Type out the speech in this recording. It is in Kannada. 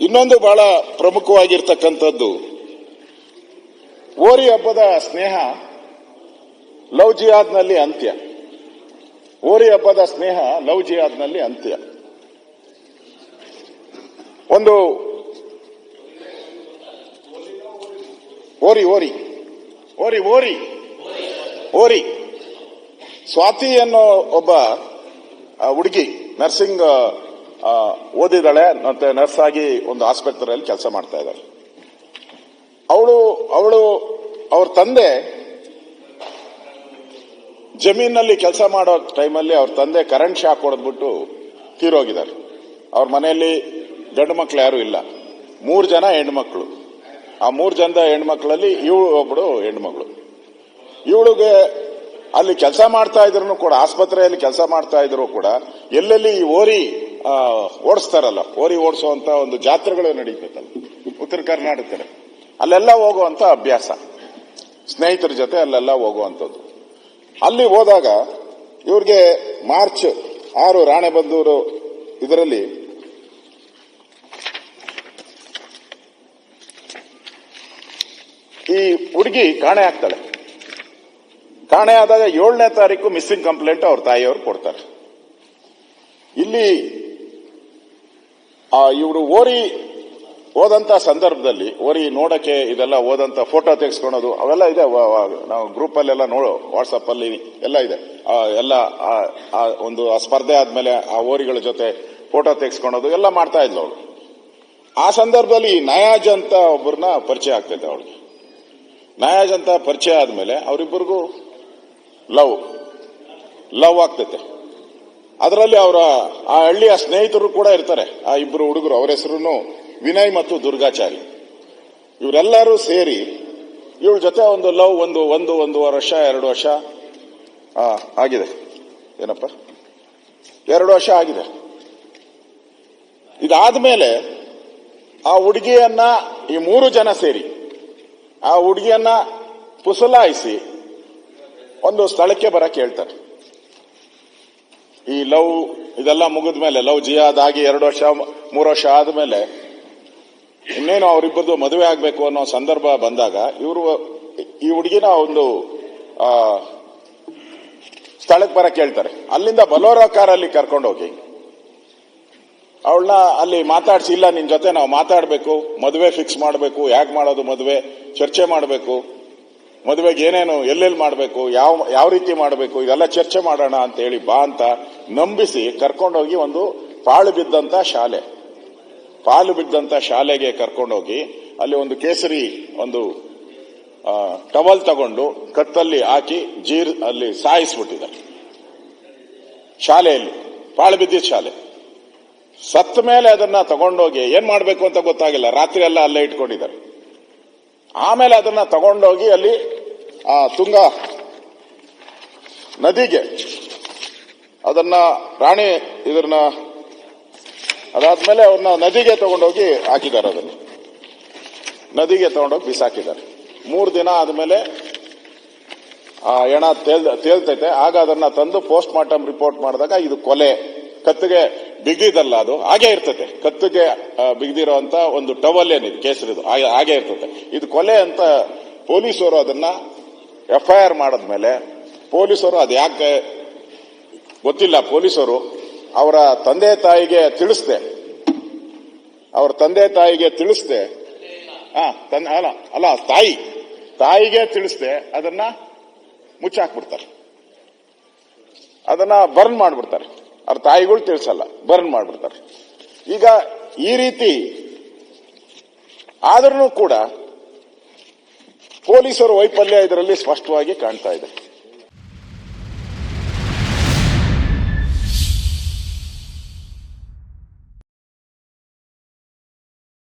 ಇನ್ನೊಂದು ಬಹಳ ಪ್ರಮುಖವಾಗಿರ್ತಕ್ಕಂಥದ್ದು. ಓರಿ ಹಬ್ಬದ ಸ್ನೇಹ ಲವ್ ಜಿಯಾದ್ನಲ್ಲಿ ಅಂತ್ಯ. ಓರಿ ಹಬ್ಬದ ಸ್ನೇಹ ಲವ್ ಜಿಯಾದ್ನಲ್ಲಿ ಅಂತ್ಯ. ಒಂದು ಓರಿ ಓರಿ ಓರಿ ಓರಿ ಓರಿ. ಸ್ವಾತಿ ಅನ್ನೋ ಒಬ್ಬ ಹುಡುಗಿ ನರ್ಸಿಂಗ್ ಓದಿದಾಳೆ, ಮತ್ತೆ ನರ್ಸ್ ಆಗಿ ಒಂದು ಆಸ್ಪತ್ರೆಯಲ್ಲಿ ಕೆಲಸ ಮಾಡ್ತಾ ಇದ್ದಾಳೆ ಅವಳು ಅವಳು, ಅವ್ರ ತಂದೆ ಜಮೀನಲ್ಲಿ ಕೆಲಸ ಮಾಡೋ ಟೈಮಲ್ಲಿ ಅವ್ರ ತಂದೆ ಕರೆಂಟ್ ಶಾಕ್ ಹೊಡೆದ್ಬಿಟ್ಟು ತೀರೋಗಿದ್ದಾರೆ. ಅವ್ರ ಮನೆಯಲ್ಲಿ ಗಂಡು ಮಕ್ಳು ಯಾರು ಇಲ್ಲ. ಮೂರು ಜನ ಹೆಣ್ಮಕ್ಳು. ಆ ಮೂರು ಜನದ ಹೆಣ್ಮಕ್ಳಲ್ಲಿ ಇವಳು ಒಬ್ಬಳು ಹೆಣ್ಮಗಳು. ಇವಳಿಗೆ ಅಲ್ಲಿ ಕೆಲಸ ಮಾಡ್ತಾ ಇದ್ರು ಕೂಡ, ಆಸ್ಪತ್ರೆಯಲ್ಲಿ ಕೆಲಸ ಮಾಡ್ತಾ ಇದ್ರು ಕೂಡ, ಎಲ್ಲೆಲ್ಲಿ ಈ ಓರಿ ಓಡಿಸ್ತಾರಲ್ಲ ಓರಿ ಓಡಿಸುವಂತ ಒಂದು ಜಾತ್ರೆಗಳು ನಡೀತೈತಲ್ಲ, ಉತ್ತರ ಕರ್ನಾಟಕ ಕಡೆ ಅಲ್ಲೆಲ್ಲ ಹೋಗುವಂತ ಅಭ್ಯಾಸ. ಸ್ನೇಹಿತರ ಜೊತೆ ಅಲ್ಲೆಲ್ಲ ಹೋಗುವಂಥದ್ದು. ಅಲ್ಲಿ ಹೋದಾಗ ಇವ್ರಿಗೆ ಮಾರ್ಚ್ ಆರು ರಾಣೆಬಂದೂರು ಇದರಲ್ಲಿ ಈ ಹುಡುಗಿ ಕಾಣೆ ಆಗ್ತಾಳೆ. ಕಾಣೆ ಆದಾಗ ಏಳನೇ ತಾರೀಕು ಮಿಸ್ಸಿಂಗ್ ಕಂಪ್ಲೇಂಟ್ ಅವ್ರ ತಾಯಿಯವರು ಕೊಡ್ತಾರೆ. ಇಲ್ಲಿ ಇವರು ಓರಿ ಹೋದಂತ ಸಂದರ್ಭದಲ್ಲಿ ಓರಿ ನೋಡಕ್ಕೆ ಇದೆಲ್ಲ ಓದಂತ ಫೋಟೋ ತೆಗೆಸ್ಕೊಳೋದು ಅವೆಲ್ಲ ಇದೆ. ನಾವು ಗ್ರೂಪ್ ಅಲ್ಲೆಲ್ಲ ನೋಡು ವಾಟ್ಸಪ್ ಅಲ್ಲಿ ಎಲ್ಲ ಇದೆ. ಆ, ಎಲ್ಲ ಆ- ಆ ಒಂದು ಆ ಸ್ಪರ್ಧೆ ಆದ್ಮೇಲೆ ಆ ಓರಿಗಳ ಜೊತೆ ಫೋಟೋ ತೆಗೆಸ್ಕೊಳೋದು ಎಲ್ಲ ಮಾಡ್ತಾ ಇದ್ಲು ಅವಳು. ಆ ಸಂದರ್ಭದಲ್ಲಿ ನಯಾಜ್ ಅಂತ ಒಬ್ಬರನ್ನ ಪರಿಚಯ ಆಗ್ತೈತೆ ಅವಳಿಗೆ. ನಯಾಜ್ ಅಂತ ಪರಿಚಯ ಆದ್ಮೇಲೆ ಅವರಿಬ್ಬರಿಗೂ ಲವ್ ಲವ್ ಆಗ್ತೈತೆ. ಅದರಲ್ಲಿ ಅವರ ಆ ಹಳ್ಳಿಯ ಸ್ನೇಹಿತರು ಕೂಡ ಇರ್ತಾರೆ. ಆ ಇಬ್ಬರು ಹುಡುಗರು, ಅವರ ಹೆಸರು ವಿನಯ್ ಮತ್ತು ದುರ್ಗಾಚಾರಿ. ಇವರೆಲ್ಲರೂ ಸೇರಿ ಇವಳ ಜೊತೆ ಒಂದು ಲವ್ ಒಂದು ಒಂದು, ಒಂದೂವರೆ ವರ್ಷ, ಎರಡು ವರ್ಷ ಆಗಿದೆ. ಏನಪ್ಪ? ಎರಡು ವರ್ಷ ಆಗಿದೆ. ಇದಾದ ಮೇಲೆ ಆ ಹುಡುಗಿಯನ್ನ ಈ ಮೂರು ಜನ ಸೇರಿ, ಆ ಹುಡುಗಿಯನ್ನ ಪುಸಲಾಯಿಸಿ ಒಂದು ಸ್ಥಳಕ್ಕೆ ಬರಕ್ಕೆ ಹೇಳ್ತಾರೆ. ಈ ಲವ್, ಇದೆಲ್ಲ ಮುಗಿದ ಮೇಲೆ, ಲವ್ ಜಿಯಾದ್ ಆಗಿ ಎರಡು ವರ್ಷ, ಮೂರು ವರ್ಷ ಆದಮೇಲೆ ಇನ್ನೇನು ಅವರಿಬ್ಬರದು ಮದುವೆ ಆಗಬೇಕು ಅನ್ನೋ ಸಂದರ್ಭ ಬಂದಾಗ ಇವರು, ಈ ಹುಡುಗಿನ ಒಂದು ಸ್ಥಳಕ್ಕೆ ಬರಕ್ಕೆ ಹೇಳ್ತಾರೆ. ಅಲ್ಲಿಂದ ಬಲೋರಾ ಕಾರಲ್ಲಿ ಕರ್ಕೊಂಡು ಹೋಗಿ. ಅವಳನ್ನ ಅಲ್ಲಿ ಮಾತಾಡ್ಸಿ, ಇಲ್ಲ, ನಿನ್ ಜೊತೆ ನಾವು ಮಾತಾಡಬೇಕು, ಮದುವೆ ಫಿಕ್ಸ್ ಮಾಡಬೇಕು, ಯಾಕೆ ಮಾಡೋದು ಮದುವೆ, ಚರ್ಚೆ ಮಾಡಬೇಕು, ಮದುವೆಗೆ ಏನೇನು, ಎಲ್ಲೆಲ್ಲಿ ಮಾಡಬೇಕು, ಯಾವ ಯಾವ ರೀತಿ ಮಾಡಬೇಕು, ಇದೆಲ್ಲ ಚರ್ಚೆ ಮಾಡೋಣ ಅಂತ ಹೇಳಿ ಬಾ ಅಂತ ನಂಬಿಸಿ ಕರ್ಕೊಂಡೋಗಿ ಒಂದು ಪಾಳು ಬಿದ್ದಂತ ಶಾಲೆ. ಪಾಲು ಬಿದ್ದಂತ ಶಾಲೆಗೆ ಕರ್ಕೊಂಡೋಗಿ ಅಲ್ಲಿ ಒಂದು ಕೇಸರಿ ಒಂದು ಟವಲ್ ತಗೊಂಡು ಕತ್ತಲ್ಲಿ ಹಾಕಿ ಜೀರ್ ಅಲ್ಲಿ ಸಾಯಿಸ್ಬಿಟ್ಟಿದ್ದಾರೆ ಶಾಲೆಯಲ್ಲಿ, ಪಾಳು ಬಿದ್ದಿದ್ದ ಶಾಲೆ. ಸತ್ತ ಮೇಲೆ ಅದನ್ನ ತಗೊಂಡೋಗಿ ಏನ್ ಮಾಡಬೇಕು ಅಂತ ಗೊತ್ತಾಗಿಲ್ಲ. ರಾತ್ರಿ ಎಲ್ಲ ಅಲ್ಲೇ ಇಟ್ಕೊಂಡಿದ್ದಾರೆ. ಆಮೇಲೆ ಅದನ್ನ ತಗೊಂಡೋಗಿ ಅಲ್ಲಿ ಆ ತುಂಗ ನದಿಗೆ ಅದನ್ನ ರಾಣಿ ಇದನ್ನ ಅದಾದ್ಮೇಲೆ ಅವ್ರನ್ನ ನದಿಗೆ ತಗೊಂಡೋಗಿ ಹಾಕಿದ್ದಾರೆ ಅದನ್ನು. ನದಿಗೆ ತಗೊಂಡೋಗಿ ಬಿಸಾಕಿದ್ದಾರೆ. ಮೂರು ದಿನ ಆದ್ಮೇಲೆ ಆ ಹೆಣ ತೇಲ್, ತೇಲ್ತೈತೆ. ಆಗ ಅದನ್ನ ತಂದು ಪೋಸ್ಟ್ ಮಾರ್ಟಮ್ ರಿಪೋರ್ಟ್ ಮಾಡಿದಾಗ ಇದು ಕೊಲೆ. ಕತ್ತಿಗೆ ಬಿಗಿದಲ್ಲ ಅದು. ಹಾಗೆ ಇರ್ತದೆ ಕತ್ತಿಗೆ ಬಿಗಿದಿರೋಂತ ಒಂದು ಟವಲ್ ಏನಿದೆ, ಕೇಸರಿದು. ಹಾಗೆ- ಇರ್ತದೆ ಇದು ಕೊಲೆ ಅಂತ ಪೊಲೀಸರು ಅದನ್ನ ಎಫ್ಐಆರ್ ಮಾಡಿದ್ಮೇಲೆ ಪೊಲೀಸರು ಅದು ಯಾಕೆ ಗೊತ್ತಿಲ್ಲ, ಪೊಲೀಸರು ಅವರ ತಂದೆ ತಾಯಿಗೆ ತಿಳಿಸ್ದೆ. ಅವ್ರ ತಂದೆ ತಾಯಿಗೆ ತಿಳಿಸ್ದೆ. ಹಾ, ತಂದೆ, ಅಲ್ಲ ಅಲ್ಲ, ತಾಯಿ, ತಾಯಿಗೆ ತಿಳಿಸ್ದೆ. ಅದನ್ನ ಮುಚ್ಚಾಕ್ಬಿಡ್ತಾರೆ. ಅದನ್ನ ಬರ್ನ್ ಮಾಡ್ಬಿಡ್ತಾರೆ. ಅವ್ರ ತಾಯಿಗಳು ತಿಳಿಸಲ್ಲ ಬರ್ನ್ ಮಾಡ್ಬಿಡ್ತಾರೆ. ಈಗ ಈ ರೀತಿ ಆದ್ರೂ ಕೂಡ ಪೊಲೀಸರು ವೈಫಲ್ಯ ಇದರಲ್ಲಿ ಸ್ಪಷ್ಟವಾಗಿ ಕಾಣ್ತಾ ಇದೆ.